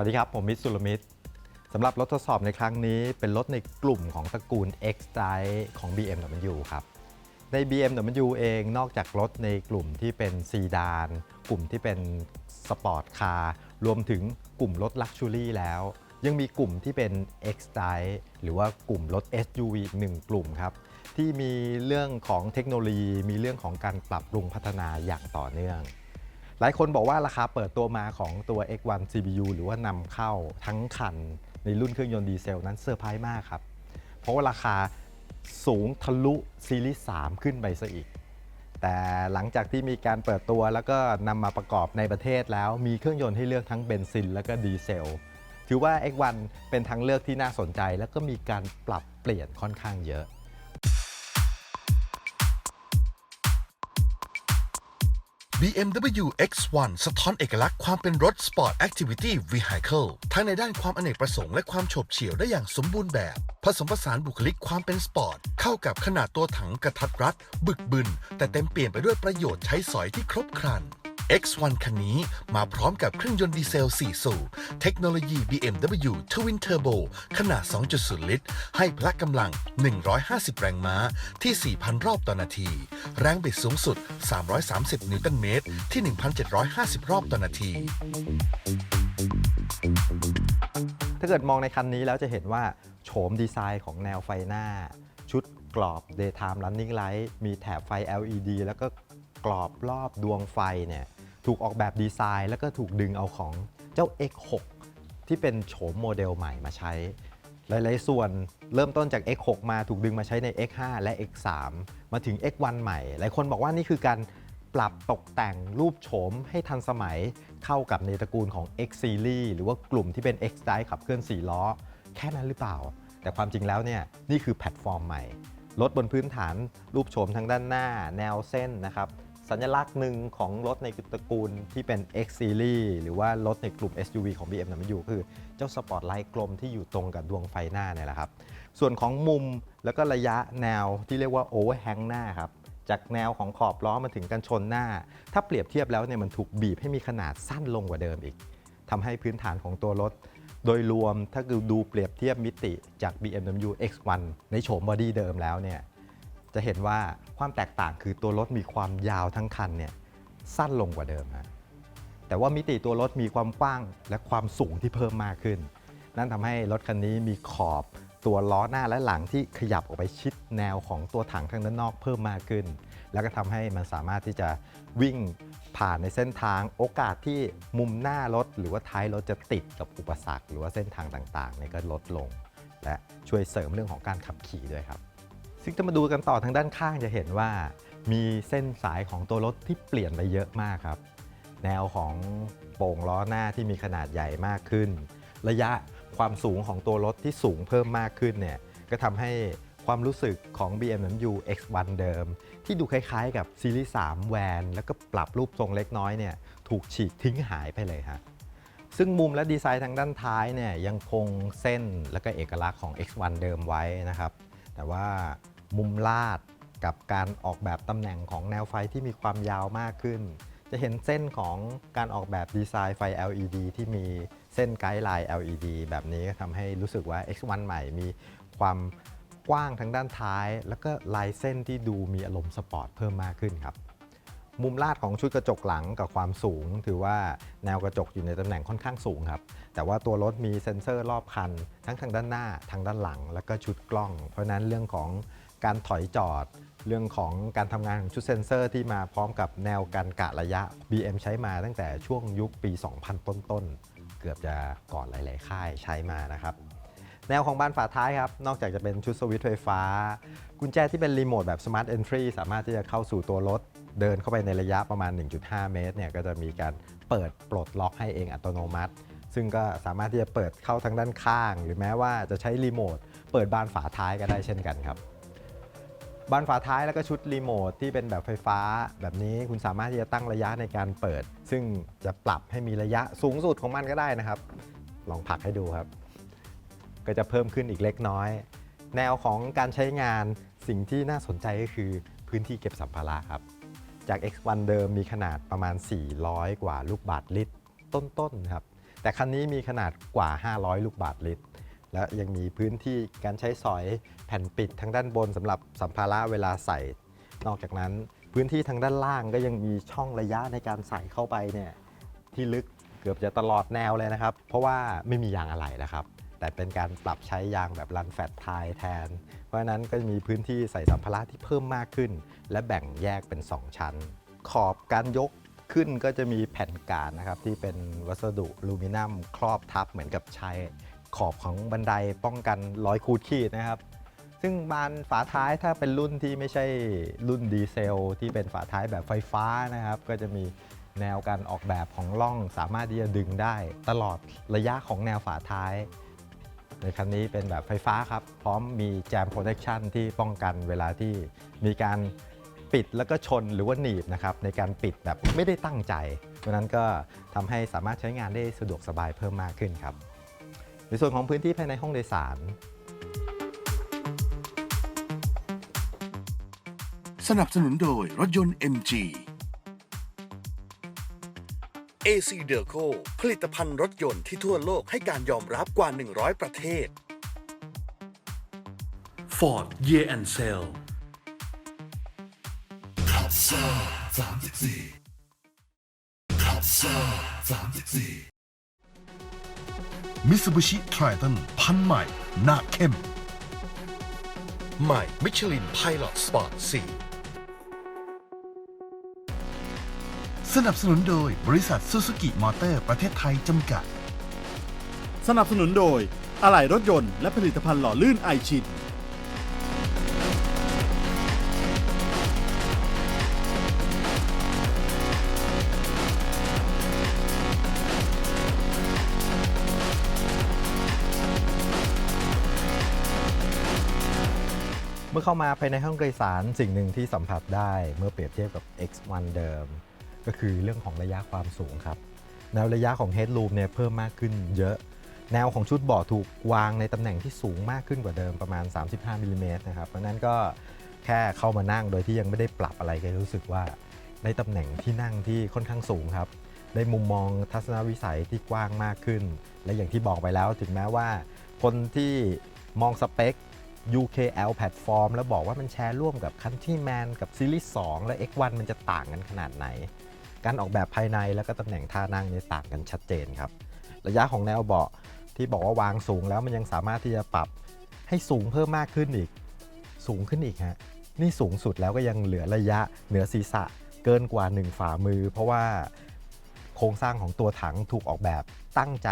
วัสดีครับ ผมมิตรสุรมิตรสำหรับรถทดสอบในครั้งนี้เป็นรถในกลุ่มของตระกูล X Drive ของ BMW ครับ ใน BMW เองนอกจากรถในกลุ่มที่เป็นซีดาน กลุ่มที่เป็นสปอร์ตคาร์รวมถึงกลุ่มรถลักชัวรี่แล้ว ยังมีกลุ่มที่เป็น X Drive หรือว่ากลุ่มรถ SUV อีกหนึ่งกลุ่มครับ ที่มีเรื่องของเทคโนโลยี มีเรื่องของการปรับปรุงพัฒนาอย่างต่อเนื่อง หลายคนบอกว่าราคาเปิดตัวมาของตัว X1 CPU หรือว่านำเข้าทั้งคันในรุ่นเครื่องยนต์ดีเซลนั้นเซอร์ไพรส์มากครับ เพราะว่าราคาสูงทะลุซีรีส์3ขึ้นไปซะอีก แต่หลังจากที่มีการเปิดตัวแล้วก็นำมาประกอบในประเทศแล้วมีเครื่องยนต์ให้เลือกทั้งเบนซินแล้วก็ดีเซล ถือว่า X1 เป็นทางเลือกที่น่าสนใจ แล้วก็มีการปรับเปลี่ยนค่อนข้างเยอะ BMW X1 สะท้อนเอกลักษณ์ความเป็นรถ Sport Activity Vehicle ทั้งในด้านความอเนกประสงค์และความโฉบเฉี่ยวได้อย่างสมบูรณ์แบบ ผสมผสานบุคลิกความเป็นสปอร์ต เข้ากับขนาดตัวถังกระทัดรัด บึกบึน แต่เต็มเปลี่ยนไปด้วยประโยชน์ใช้สอยที่ครบครัน X1 คันนี้มาพร้อมกับเครื่องยนต์ดีเซล 4 สูบเทคโนโลยี BMW Twin Turbo ขนาด 2.0 ลิตร ให้พละกำลัง 150 แรงม้าที่ 4,000 รอบต่อนาที แรงบิดสูงสุด 330 นิวตันเมตร ที่ 1,750 รอบต่อนาที ถ้าเกิดมองในคันนี้แล้วจะเห็นว่าโฉมดีไซน์ของแนวไฟหน้า ชุดกรอบ Daytime Running Light มีแถบไฟ LED แล้วก็กรอบรอบดวงไฟเนี่ย ถูกออกแบบดีไซน์ แล้วก็ถูกดึงเอาของเจ้า X6 ที่เป็นโฉมโมเดลใหม่มาใช้ หลาย ๆ ส่วนเริ่มต้นจาก X6 มาถูกดึงมาใช้ใน X5 และ X3 มาถึง X1 ใหม่ หลายคนบอกว่านี่คือการปรับตกแต่งรูปโฉมให้ทันสมัยเข้ากับในตระกูลของ X Series หรือว่ากลุ่มที่เป็น X Drive ขับเคลื่อน 4 ล้อ แค่นั้นหรือเปล่า แต่ความจริงแล้วเนี่ยนี่คือแพลตฟอร์มใหม่รถบนพื้นฐานรูปโฉมทางด้านหน้า แนวเส้นนะครับ สัญลักษณ์หนึ่งของรถในตระกูลที่เป็น X Series หรือว่ารถในกลุ่ม SUV ของ BMW คือเจ้าสปอตไลท์กลมที่อยู่ตรงกับดวงไฟหน้าเนี่ยแหละครับ ส่วนของมุมแล้วก็ระยะแนวที่เรียกว่า overhang หน้าครับ จากแนวของขอบล้อมาถึงกันชนหน้า ถ้าเปรียบเทียบแล้วเนี่ยมันถูกบีบให้มีขนาดสั้นลงกว่าเดิมอีกทำให้พื้นฐานของตัวรถโดยรวมถ้าคือดูเปรียบเทียบมิติจาก BMW X1 ในโฉมบอดี้เดิมแล้วเนี่ย จะเห็นว่าความแตกต่างคือตัวรถมีความยาวทั้งคันเนี่ยสั้นลงกว่าเดิมฮะแต่ว่ามิติตัวรถมีความกว้างและความสูงที่เพิ่มมากขึ้น นั่นทำให้รถคันนี้มีขอบตัวล้อหน้าและหลังที่ขยับออกไปชิดแนวของตัวถังทางด้านนอกเพิ่มมากขึ้น แล้วก็ทำให้มันสามารถที่จะวิ่งผ่านในเส้นทางโอกาสที่มุมหน้ารถ หรือว่าท้ายรถจะติดกับอุปสรรค หรือว่าเส้นทางต่างๆเนี่ยก็ลดลง และช่วยเสริมเรื่องของการขับขี่ด้วยครับ ซึ่งถ้ามาดูกันต่อทางด้านข้างจะเห็นว่า มีเส้นสายของตัวรถที่เปลี่ยนไปเยอะมากครับ แนวของโป่งล้อหน้าที่มีขนาดใหญ่มากขึ้น ระยะความสูงของตัวรถที่สูงเพิ่มมากขึ้นเนี่ยก็ทำให้ความรู้สึกของ BMW X1 เดิม ที่ดูคล้ายๆกับซีรีส์3แวนแล้วก็ปรับรูปทรงเล็กน้อยเนี่ยถูกฉีกทิ้งหายไปเลยฮะซึ่งมุมและดีไซน์ทางด้านท้ายเนี่ยยังคงเส้นและก็เอกลักษณ์ของ X1 เดิมไว้นะครับ แต่ว่ามุมลาดกับการออกแบบตำแหน่งของแนวไฟที่มีความยาวมากขึ้น จะเห็นเส้นของการออกแบบดีไซน์ไฟ LED ที่มีเส้นไกด์ไลน์ LED แบบนี้ก็ทำให้รู้สึกว่า X1 ใหม่มีความกว้างทางด้านท้าย แล้วก็ลายเส้นที่ดูมีอารมณ์สปอร์ตเพิ่มมากขึ้นครับ มุมลาดของชุดกระจกหลังกับความสูง ถือว่าแนวกระจกอยู่ในตำแหน่งค่อนข้างสูงครับ แต่ว่าตัวรถมีเซ็นเซอร์รอบคัน ทั้งทางด้านหน้าทางด้านหลัง แล้วก็ชุดกล้อง เพราะนั้นเรื่องของการถอยจอด เรื่องของการทำงานของชุดเซ็นเซอร์ที่มาพร้อมกับแนวการกะระยะ BM ใช้มาตั้งแต่ช่วงยุคปี 2000 ต้นๆ เกือบจะก่อนหลาย ๆ ค่ายใช้มานะครับแนวของบานฝาท้ายครับ นอกจากจะเป็นชุดสวิตช์ไฟฟ้า กุญแจที่เป็นรีโมทแบบ Smart Entry สามารถที่จะเข้าสู่ตัวรถ เดินเข้าไปในระยะประมาณ 1.5 เมตรเนี่ยก็จะมีการเปิดปลดล็อกให้เองอัตโนมัติ ซึ่งก็สามารถที่จะเปิดเข้าทางด้านข้าง หรือแม้ว่าจะใช้รีโมทเปิดบานฝาท้ายก็ได้เช่นกันครับ บานฝาท้ายแล้วก็ชุดรีโมทที่เป็นแบบไฟฟ้า แบบนี้คุณสามารถที่จะตั้งระยะในการเปิด ซึ่งจะปรับให้มีระยะสูงสุดของมันก็ได้นะครับ ลองผลักให้ดูครับ ก็จะเพิ่มขึ้นอีกเล็กน้อย แนวของการใช้งานสิ่งที่น่าสนใจก็คือพื้นที่เก็บสัมภาระครับ จาก X1 เดิมมีขนาดประมาณ 400 กว่าลูกบาทลิตรต้นๆครับ แต่คันนี้มีขนาดกว่า 500 ลูกบาทลิตร และยังมีพื้นที่การใช้สอยแผ่นปิดทางด้านบนสำหรับสัมภาระเวลาใส่ นอกจากนั้นพื้นที่ทางด้านล่างก็ยังมีช่องระยะในการใส่เข้าไปเนี่ยที่ลึกเกือบจะตลอดแนวเลยนะครับ เพราะว่าไม่มียางอะไหล่นะครับ แต่เป็นการปรับใช้ยางแบบรันแฟตไทยแทน เพราะนั้นก็จะมีพื้นที่ใส่สัมภาระที่เพิ่มมากขึ้น และแบ่งแยกเป็น 2 ชั้น ขอบการยกขึ้นก็จะมีแผ่นการนะครับที่เป็นวัสดุลูมิเนียมครอบทับเหมือนกับชายขอบของบันไดป้องกันรอยขูดขีดนะครับ ซึ่งบานฝาท้ายถ้าเป็นรุ่นที่ไม่ใช่รุ่นดีเซล ที่เป็นฝาท้ายแบบไฟฟ้านะครับ ก็จะมีแนวการออกแบบของล่องสามารถที่จะดึงได้ตลอดระยะของแนวฝาท้าย ในคันนี้เป็นแบบไฟฟ้าครับ พร้อมมีแจมโปรเทคชันที่ป้องกันเวลาที่มีการปิดแล้วก็ชนหรือว่าหนีบนะครับในการปิดแบบไม่ได้ตั้งใจเพราะนั้นก็ทำให้สามารถใช้งานได้สะดวกสบายเพิ่มมากขึ้นครับ ในส่วนของพื้นที่ภายในห้องโดยสาร สนับสนุนโดยรถยนต์ MG AC d e r c o ผลิตภัณฑ์รถยนต์ที่ทั่วโลกให้การยอมรับกว่า 100 ประเทศ Ford Year and Sale มิตซูบิชิไทรตันพันใหม่หน้าเข้ม ใหม่มิชลินไพลอตสปอร์ต4 สนับสนุนโดยบริษัทซูซูกิมอเตอร์ประเทศไทยจำกัด สนับสนุนโดย อะไหล่รถยนต์และผลิตภัณฑ์หล่อลื่นไอชินเมื่อเข้ามาภายในห้องโดยสารสิ่งหนึ่งที่สัมผัสได้เมื่อเปรียบเทียบกับ X1 เดิม ก็คือเรื่องของระยะความสูงครับแนวระยะของ Headroom เนี่ยเพิ่มมากขึ้นเยอะ แนวของชุดเบาะถูกวางในตำแหน่งที่สูงมากขึ้นกว่าเดิมประมาณ 35มิลลิเมตรนะครับเพราะนั้นก็แค่เข้ามานั่งโดยที่ยังไม่ได้ปรับอะไรก็รู้สึกว่าในตำแหน่งที่นั่งที่ค่อนข้างสูงครับได้มุมมองทัศนวิสัยที่กว้างมากขึ้น และอย่างที่บอกไปแล้วถึงแม้ว่า คนที่มองสเปค UKL แพลตฟอร์มแล้วบอกว่ามันแชร์ร่วมกับ Countryman กับซีรีส์2และ X1 มันจะต่างกันขนาดไหน การออกแบบภายในแล้วก็ตำแหน่งท่านั่งเนี่ยต่างกันชัดเจนครับ ระยะของแนวเบาะที่บอกว่าวางสูงแล้วมันยังสามารถที่จะปรับให้สูงเพิ่มมากขึ้นอีก สูงขึ้นอีกฮะนี่สูงสุดแล้วก็ยังเหลือระยะเหนือศีรษะเกินกว่า 1 ฝ่ามือ เพราะว่าโครงสร้างของตัวถังถูกออกแบบตั้งใจ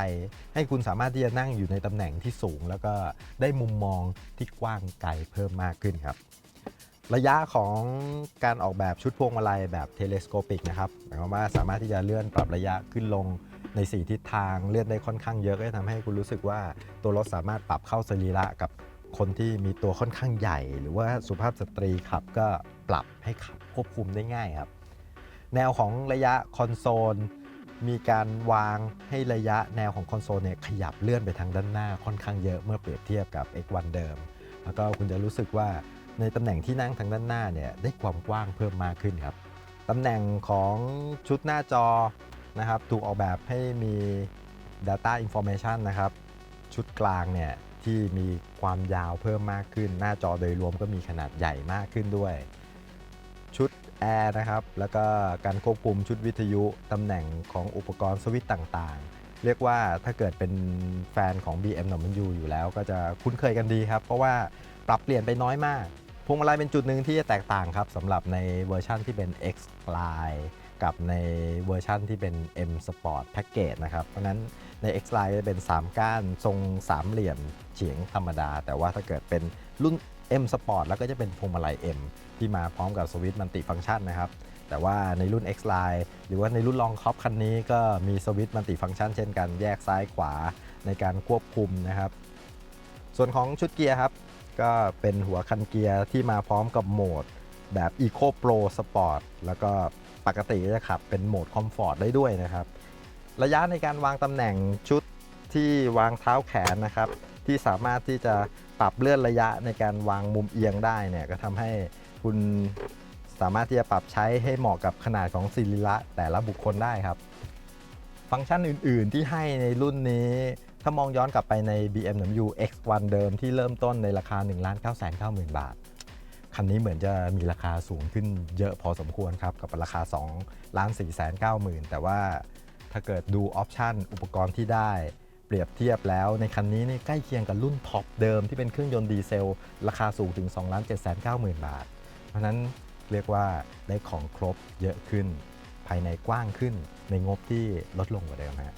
ให้คุณสามารถที่จะนั่งอยู่ในตำแหน่งที่สูง แล้วก็ได้มุมมองที่กว้างไกลเพิ่มมากขึ้นครับ ระยะของการออกแบบชุดพวงมาลัยแบบเทเลสโคปิกนะครับหมายความว่าสามารถที่จะเลื่อนปรับระยะขึ้นลงใน 4 ทิศทางเลื่อนได้ค่อนข้างเยอะก็จะทำให้คุณรู้สึกว่าตัวรถสามารถปรับเข้าสรีระกับคนที่มีตัวค่อนข้างใหญ่ หรือว่าสุภาพสตรีขับก็ปรับให้ขับควบคุมได้ง่ายครับ แนวของระยะคอนโซลมีการวางให้ระยะแนวของคอนโซลเนี่ยขยับเลื่อนไปทางด้านหน้าค่อนข้างเยอะเมื่อเปรียบเทียบกับ X1 เดิม แล้วก็คุณจะรู้สึกว่า ในตำแหน่งที่นั่งทางด้านหน้าเนี่ยได้ความกว้างเพิ่มมากขึ้นครับตำแหน่งของชุดหน้าจอนะครับถูกออกแบบให้มี Data Information นะครับ ชุดกลางเนี่ยที่มีความยาวเพิ่มมากขึ้น หน้าจอโดยรวมก็มีขนาดใหญ่มากขึ้นด้วย ชุดแอร์นะครับ แล้วก็การควบคุมชุดวิทยุตำแหน่งของอุปกรณ์สวิตต่างๆ เรียกว่าถ้าเกิดเป็นแฟนของ BMW อยู่แล้วก็จะคุ้นเคยกันดีครับ เพราะว่าปรับเปลี่ยนไปน้อยมาก พวงมาลัยเป็นจุดหนึ่งที่จะแตกต่างครับสำหรับในเวอร์ชั่นที่เป็น X Line กับในเวอร์ชั่นที่เป็น M Sport Package นะครับ เพราะฉะนั้นใน X Line จะเป็น 3 ก้านทรงสามเหลี่ยมเฉียงธรรมดา แต่ว่าถ้าเกิดเป็นรุ่น M Sport แล้วก็จะเป็นพวงมาลัย M ที่มาพร้อมกับสวิตช์มัลติฟังก์ชันนะครับ แต่ว่าในรุ่น X Line หรือว่าในรุ่นลองคอปคันนี้ก็มีสวิตช์มัลติฟังก์ชันเช่นกันแยกซ้ายขวาในการควบคุมนะครับ ส่วนของชุดเกียร์ครับ ก็เป็นหัวคันเกียร์ที่มาพร้อมกับโหมดแบบ Eco Pro Sport แล้วก็ปกติจะขับเป็นโหมด Comfort ได้ด้วยนะครับ ระยะในการวางตำแหน่งชุดที่วางเท้าแขนนะครับ ที่สามารถที่จะปรับเลื่อนระยะในการวางมุมเอียงได้เนี่ยก็ทำให้คุณสามารถที่จะปรับใช้ให้เหมาะกับขนาดของศิริระแต่ละบุคคลได้ครับ ฟังก์ชันอื่น ๆ ที่ให้ในรุ่นนี้ ถ้ามองย้อนกลับไปใน BMW X1 เดิมที่เริ่มต้นในราคา 1 9 9 0 0 0 บาท คันนี้เหมือนจะมีราคาสูงขึ้นเยอะพอสมควรครับ กับราคา2ล้าน4 9 0 0 0 0 แต่ว่าถ้าเกิดดูออปชันอุปกรณ์ที่ได้เปรียบเทียบแล้วในคันนี้นี่ใกล้เคียงกับรุ่นท็อปเดิมที่เป็นเครื่องยนต์ดีเซล ราคาสูงถึง2ล้าน7 9 0 0 0 บาท เพราะฉะนั้นเรียกว่าได้ของครบเยอะขึ้น ภายในกว้างขึ้นในงบที่ลดลงกว่าเดิมฮะ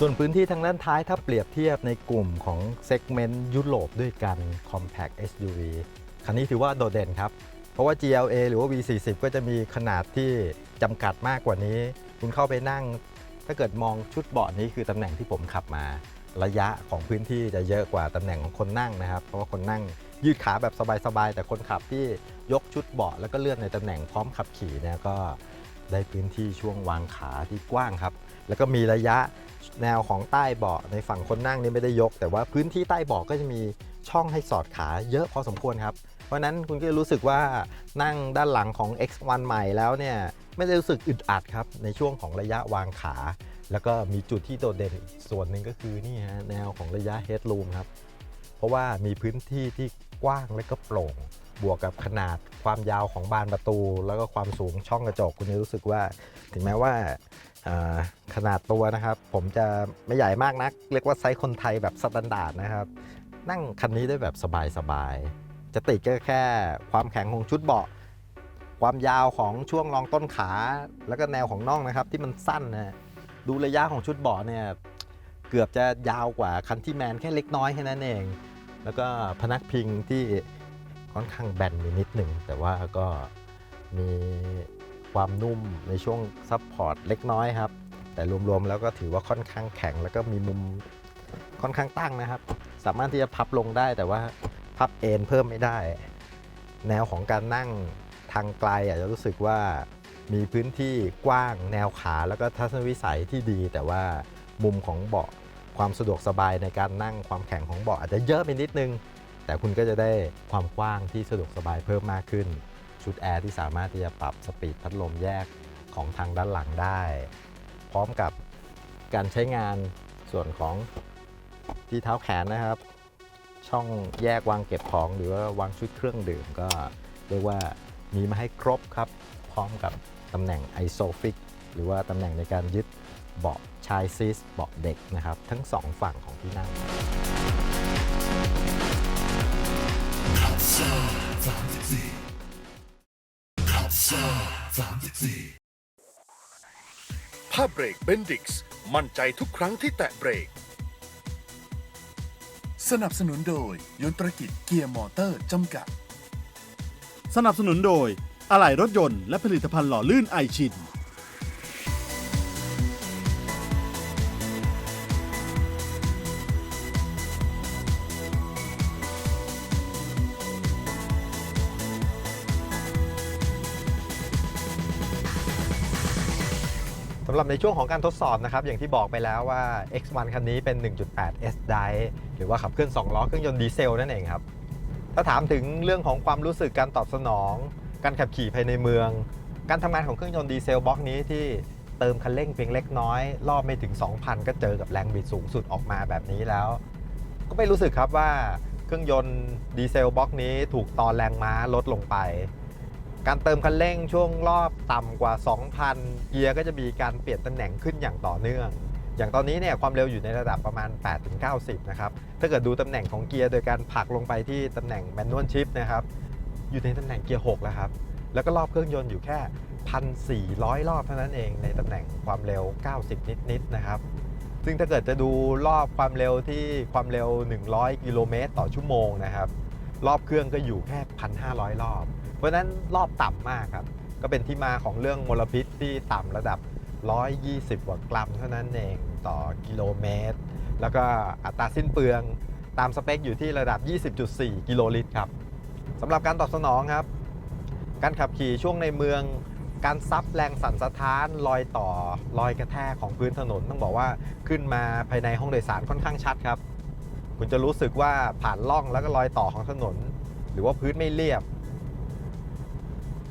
ส่วนพื้นที่ทางด้านท้ายถ้าเปรียบเทียบในกลุ่มของเซกเมนต์ยุโรปด้วยกัน Compact SUV คันนี้ถือว่าโดดเด่นครับ เพราะว่า GLA หรือว่า V40 ก็จะมีขนาดที่จำกัดมากกว่านี้ คุณเข้าไปนั่ง ถ้าเกิดมองชุดเบาะนี้คือตำแหน่งที่ผมขับมา ระยะของพื้นที่จะเยอะกว่าตำแหน่งของคนนั่งนะครับ เพราะว่าคนนั่งยืดขาแบบสบายๆ แต่คนขับที่ยกชุดเบาะแล้วก็เลื่อนในตำแหน่งพร้อมขับขี่เนี่ยก็ได้พื้นที่ช่วงวางขาที่กว้างครับ แล้วก็มีระยะแนวของใต้เบาะในฝั่งคนนั่งนี่ไม่ได้ยก แต่ว่าพื้นที่ใต้เบาะก็จะมีช่องให้สอดขาเยอะพอสมควรครับ เพราะนั้นคุณก็จะรู้สึกว่านั่งด้านหลังของ X1 ใหม่แล้วเนี่ยไม่ได้รู้สึกอึดอัดครับในช่วงของระยะวางขา แล้วก็มีจุดที่โดดเด่นอีกส่วนหนึ่งก็คือนี่ฮะแนวของระยะ headroom ครับ เพราะว่ามีพื้นที่ที่กว้างและก็โปร่ง บวกกับขนาดความยาวของบานประตู แล้วก็ความสูงช่องกระจกคุณจะรู้สึกว่า ถึงแม้ว่า ขนาดตัวนะครับ ผมจะไม่ใหญ่มากนัก เรียกว่าไซส์คนไทยแบบสแตนดาร์ดนะครับ นั่งคันนี้ได้แบบสบายๆ จะติดก็แค่ความแข็งของชุดเบาะ ความยาวของช่วงรองต้นขา แล้วก็แนวของน่องนะครับ ที่มันสั้นนะดูระยะของชุดเบาะเนี่ยเกือบจะยาวกว่าคันที่แมนแค่เล็กน้อยแค่นั้นเอง แล้วก็พนักพิงที่ค่อนข้างแบนนิดหนึ่งแต่ว่าก็มี ความนุ่มในช่วงซับพอร์ตเล็กน้อยครับ แต่รวมๆแล้วก็ถือว่าค่อนข้างแข็ง แล้วก็มีมุมค่อนข้างตั้งนะครับ สามารถที่จะพับลงได้แต่ว่าพับเอนเพิ่มไม่ได้ แนวของการนั่งทางไกลอาจจะรู้สึกว่ามีพื้นที่กว้างแนวขาแล้วก็ทัศนวิสัยที่ดี แต่ว่ามุมของเบาะความสะดวกสบายในการนั่งความแข็งของเบาะอาจจะเยอะไปนิดนึง แต่คุณก็จะได้ความกว้างที่สะดวกสบายเพิ่มมากขึ้น ชุดแอร์ที่สามารถที่จะปรับสปีดพัดลมแยกของทางด้านหลังได้ พร้อมกับการใช้งานส่วนของที่เท้าแขนนะครับ ช่องแยกวางเก็บของหรือว่าวางชุดเครื่องดื่มก็เรียกว่ามีมาให้ครบครับ พร้อมกับตำแหน่งไอโซฟิกหรือว่าตำแหน่งในการยึดเบาะชายซีสเบาะเด็กนะครับ ทั้งสองฝั่งของที่นั่ง ผ้าเบรกเบนดิกส์มั่นใจทุกครั้งที่แตะเบรก สนับสนุนโดยยนตรกิจเกียร์มอเตอร์จำกัด สนับสนุนโดย อะไหล่รถยนต์และผลิตภัณฑ์หล่อลื่นไอชินำหรับในช่วงของการทดสอบนะครับ อย่างที่บอกไปแล้วว่า X1 คันนี้เป็น 1.8 S Drive หรือว่าขับเคลื่อน 2 ล้อเครื่องยนต์ดีเซลนั่นเองครับ ถ้าถามถึงเรื่องของความรู้สึกการตอบสนอง การขับขี่ภายในเมือง การทำงานของเครื่องยนต์ดีเซลบล็อกนี้ที่เติมคันเร่งเพียงเล็กน้อย รอบไม่ถึง 2,000 ก็เจอกับแรงบิดสูงสุดออกมาแบบนี้แล้ว ก็ไม่รู้สึกครับว่าเครื่องยนต์ดีเซลบล็อกนี้ถูกตอนแรงม้าลดลงไป การเติมคันเร่งช่วงรอบต่ำกว่า 2,000 เกียร์ก็จะมีการเปลี่ยนตำแหน่งขึ้นอย่างต่อเนื่อง อย่างตอนนี้เนี่ยความเร็วอยู่ในระดับประมาณ 8-90 นะครับ ถ้าเกิดดูตำแหน่งของเกียร์โดยการผลักลงไปที่ตำแหน่งแมนนวลชิฟนะครับ อยู่ในตำแหน่งเกียร์ 6 แล้วครับ แล้วก็รอบเครื่องยนต์อยู่แค่ 1,400 รอบเท่านั้นเองในตำแหน่งความเร็ว 90 นิดๆนะครับ ซึ่งถ้าเกิดจะดูรอบความเร็วที่ความเร็ว 100 กิโลเมตรต่อชั่วโมงนะครับ รอบเครื่องก็อยู่แค่ 1,500 รอบ ราะฉะนั้นรอบต่ำมากครับ ก็เป็นที่มาของเรื่องมลพิษที่ต่ำระดับ 120 กว่ากรัมเท่านั้นเองต่อกิโลเมตร แล้วก็อัตราสิ้นเปลืองตามสเปคอยู่ที่ระดับ 20.4 กิโลลิตรครับสำหรับการตอบสนองครับ การขับขี่ช่วงในเมือง การซับแรงสั่นสะท้านรอยต่อรอยกระแทกของพื้นถนน ต้องบอกว่าขึ้นมาภายในห้องโดยสารค่อนข้างชัดครับ คุณจะรู้สึกว่าผ่านร่องแล้วก็รอยต่อของถนน หรือว่าพื้นไม่เรียบ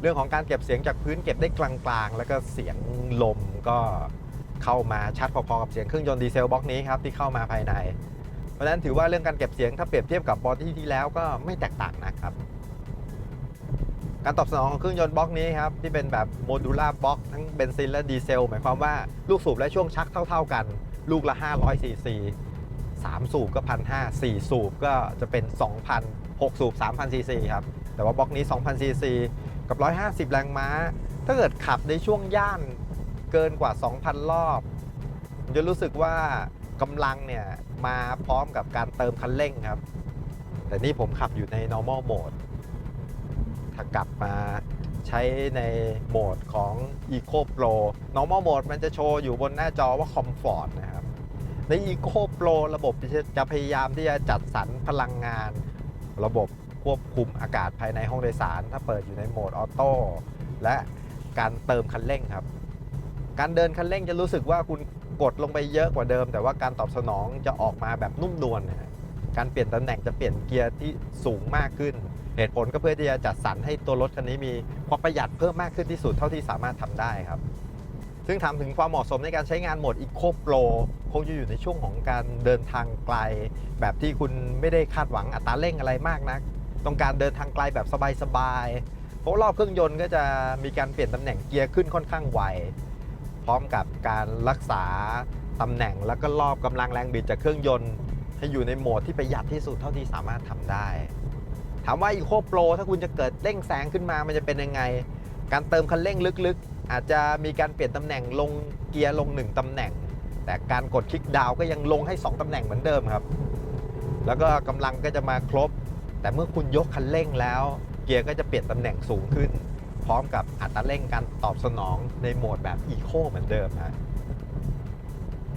เรื่องของการเก็บเสียงจากพื้นเก็บได้กลางๆ แล้วก็เสียงลมก็เข้ามาชัดพอๆกับเสียงเครื่องยนต์ดีเซลบล็อกนี้ครับที่เข้ามาภายใน เพราะฉะนั้นถือว่าเรื่องการเก็บเสียงถ้าเปรียบเทียบกับบอดี้ที่แล้วก็ไม่แตกต่างนะครับ การตอบสนองของเครื่องยนต์บล็อกนี้ครับที่เป็นแบบโมดูล่าบล็อกทั้งเบนซินและดีเซลหมายความว่าลูกสูบและช่วงชักเท่า ๆกัน ลูกละ 500ซีซี3สูบก็พันห้าสี่สูบก็จะเป็น 2,000 6สูบ3,000ซีซีครับแต่ว่าบล็อกนี้2,000ซีซี กับ 150 แรงม้า ถ้าเกิดขับในช่วงย่านเกินกว่า 2,000 รอบ จะรู้สึกว่ากำลังเนี่ย มาพร้อมกับการเติมคันเร่งครับ แต่นี่ผมขับอยู่ใน normal mode ถ้ากลับมาใช้ในโหมดของ Eco Pro normal mode มันจะโชว์อยู่บนหน้าจอว่า Comfort นะครับ ใน Eco Pro ระบบจะพยายามที่จะจัดสรรพลังงานระบบ ควบคุมอากาศภายในห้องโดยสาร ถ้าเปิดอยู่ในโหมดออโต้และการเติมคันเร่งครับ การเดินคันเร่งจะรู้สึกว่าคุณกดลงไปเยอะกว่าเดิม แต่ว่าการตอบสนองจะออกมาแบบนุ่มนวลนะการเปลี่ยนตำแหน่งจะเปลี่ยนเกียร์ที่สูงมากขึ้น เหตุผลก็เพื่อที่จะจัดสรรให้ตัวรถคันนี้มีความประหยัดเพิ่มมากขึ้นที่สุดเท่าที่สามารถทำได้ครับ ซึ่งถามถึงความเหมาะสมในการใช้งานโหมด Eco Pro คงจะอยู่ในช่วงของการเดินทางไกล แบบที่คุณไม่ได้คาดหวังอัตราเร่งอะไรมากนัก ต้องการเดินทางไกลแบบสบายๆเพราะรอบเครื่องยนต์ก็จะมีการเปลี่ยนตำแหน่งเกียร์ขึ้นค่อนข้างไวพร้อมกับการรักษาตำแหน่งแล้วก็รอบกำลังแรงบิดจากเครื่องยนต์ ให้อยู่ในโหมดที่ประหยัดที่สุดเท่าที่สามารถทำได้ ถามว่า Eco Pro ถ้าคุณจะเกิดเร่งแซงขึ้นมามันจะเป็นยังไง การเติมคันเร่งลึกๆ อาจจะมีการเปลี่ยนตำแหน่งลงเกียร์ลง 1ตำแหน่ง แต่การกดคลิกดาวก็ยังลงให้ 2ตำแหน่งเหมือนเดิมครับ แล้วก็กำลังก็จะมาครบ แต่เมื่อคุณยกคันเร่งแล้ว เกียร์ก็จะเปลี่ยนตำแหน่งสูงขึ้น พร้อมกับอัตราเร่งการตอบสนองในโหมดแบบอีโคเหมือนเดิมฮะ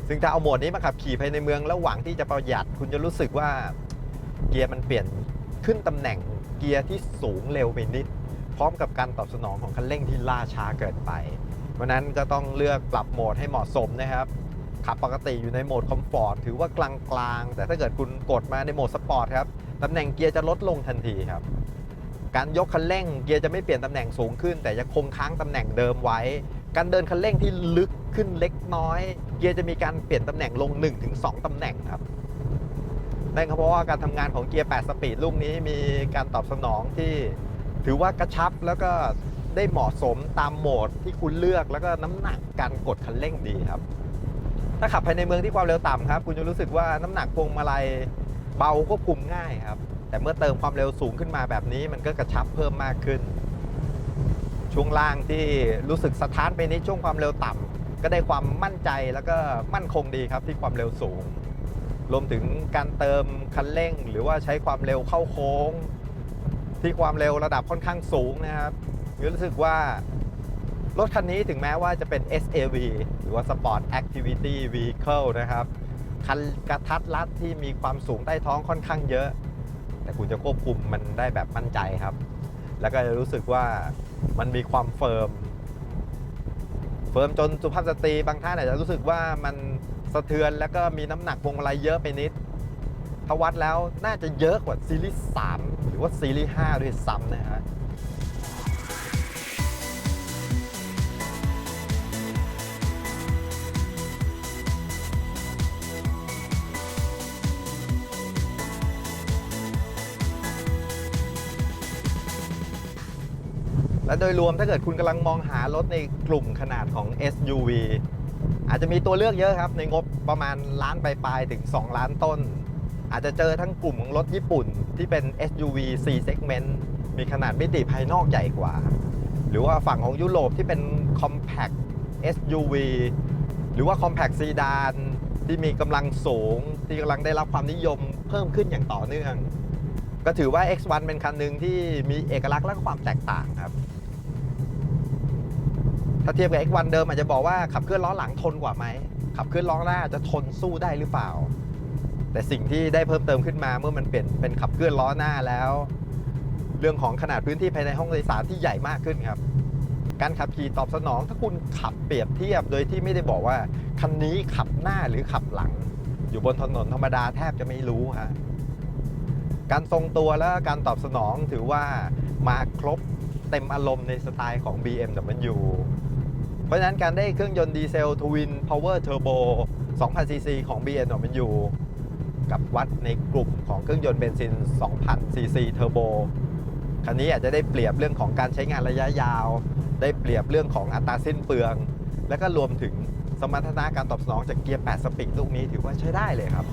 ซึ่งถ้าเอาโหมดนี้มาขับขี่ภายในเมืองแล้วหวังที่จะประหยัดคุณจะรู้สึกว่าเกียร์มันเปลี่ยนขึ้นตำแหน่งเกียร์ที่สูงเร็วไปนิด พร้อมกับการตอบสนองของคันเร่งที่ล่าช้าเกินไปเพราะนั้นก็ต้องเลือกปรับโหมดให้เหมาะสมนะครับขับปกติอยู่ในโหมดคอมฟอร์ตถือว่ากลางๆแต่ถ้าเกิดคุณกดมาในโหมดสปอร์ตครับ ตำแหน่งเกียร์จะลดลงทันทีครับ การยกคันเร่งเกียร์จะไม่เปลี่ยนตำแหน่งสูงขึ้น แต่จะคงค้างตำแหน่งเดิมไว้ การเดินคันเร่งที่ลึกขึ้นเล็กน้อย เกียร์จะมีการเปลี่ยนตำแหน่งลง 1-2ตำแหน่งครับนั่นก็เพราะว่าการทำงานของเกียร์8สปีดลูกนี้มีการตอบสนองที่ถือว่ากระชับแล้วก็ได้เหมาะสมตามโหมดที่คุณเลือกแล้วก็น้ำหนักการกดคันเร่งดีครับ ถ้าขับภายในเมืองที่ความเร็วต่ำครับ คุณจะรู้สึกว่าน้ำหนักพวงมาลัย เบาควบคุมง่ายครับ แต่เมื่อเติมความเร็วสูงขึ้นมาแบบนี้มันก็กระชับเพิ่มมากขึ้น ช่วงล่างที่รู้สึกสะท้านไปนิดช่วงความเร็วต่ำก็ได้ความมั่นใจแล้วก็มั่นคงดีครับที่ความเร็วสูง รวมถึงการเติมคันเร่ง หรือว่าใช้ความเร็วเข้าโค้ง ที่ความเร็วระดับค่อนข้างสูงนะครับรู้สึกว่ารถคันนี้ถึงแม้ว่าจะเป็น SAV หรือว่า Sport Activity Vehicle นะครับ คันกระทัดรัดที่มีความสูงใต้ท้องค่อนข้างเยอะ แต่คุณจะควบคุมมันได้แบบมั่นใจครับ แล้วก็จะรู้สึกว่ามันมีความเฟิร์ม เฟิร์มจนสุภาพสตรีบางท่านอาจจะรู้สึกว่ามันสะเทือนแล้วก็มีน้ำหนักพวงมาลัยเยอะไปนิดถ้าวัดแล้วน่าจะเยอะกว่าซีรีส์3หรือว่าซีรีส์5ด้วยซ้ำนะฮะ และโดยรวมถ้าเกิดคุณกำลังมองหารถในกลุ่มขนาดของ SUV อาจจะมีตัวเลือกเยอะครับ ในงบประมาณล้านปลายๆถึง 2 ล้านต้น อาจจะเจอทั้งกลุ่มของรถญี่ปุ่นที่เป็น SUV C segment มีขนาดมิติภายนอกใหญ่กว่า หรือว่าฝั่งของยุโรปที่เป็น compact SUV หรือว่า compact sedan ที่มีกำลังสูง ที่กำลังได้รับความนิยมเพิ่มขึ้นอย่างต่อเนื่อง ก็ถือว่า X1 เป็นคันหนึ่งที่มีเอกลักษณ์และความแตกต่างครับ ถ้าเทียบกับ X1 เดิมอาจจะบอกว่าขับเคลื่อนล้อหลังทนกว่าไหมขับเคลื่อนล้อหน้าจะทนสู้ได้หรือเปล่า แต่สิ่งที่ได้เพิ่มเติมขึ้นมาเมื่อมันเปลี่ยนเป็นขับเคลื่อนล้อหน้าแล้ว เรื่องของขนาดพื้นที่ภายในห้องโดยสารที่ใหญ่มากขึ้นครับ การขับขี่ตอบสนอง ถ้าคุณขับเปรียบเทียบโดยที่ไม่ได้บอกว่าคันนี้ขับหน้าหรือขับหลัง อยู่บนถนนธรรมดาแทบจะไม่รู้ฮะการทรงตัวและการตอบสนองถือว่ามาครบเต็มอารมณ์ในสไตล์ของ BMW เพราะฉะนั้นการได้เครื่องยนต์ดีเซลทวินพาวเวอร์เทอร์โบ2,000ซีซีของ BMW กับวัดในกลุ่มของเครื่องยนต์เบนซิน 2,000 ซีซีเทอร์โบ คันนี้อาจจะได้เปรียบเรื่องของการใช้งานระยะยาว ได้เปรียบเรื่องของอัตราสิ้นเปลือง และก็รวมถึงสมรรถนะการตอบสนองจากเกียร์ 8 สปีดลูกนี้ถือว่าใช้ได้เลยครับ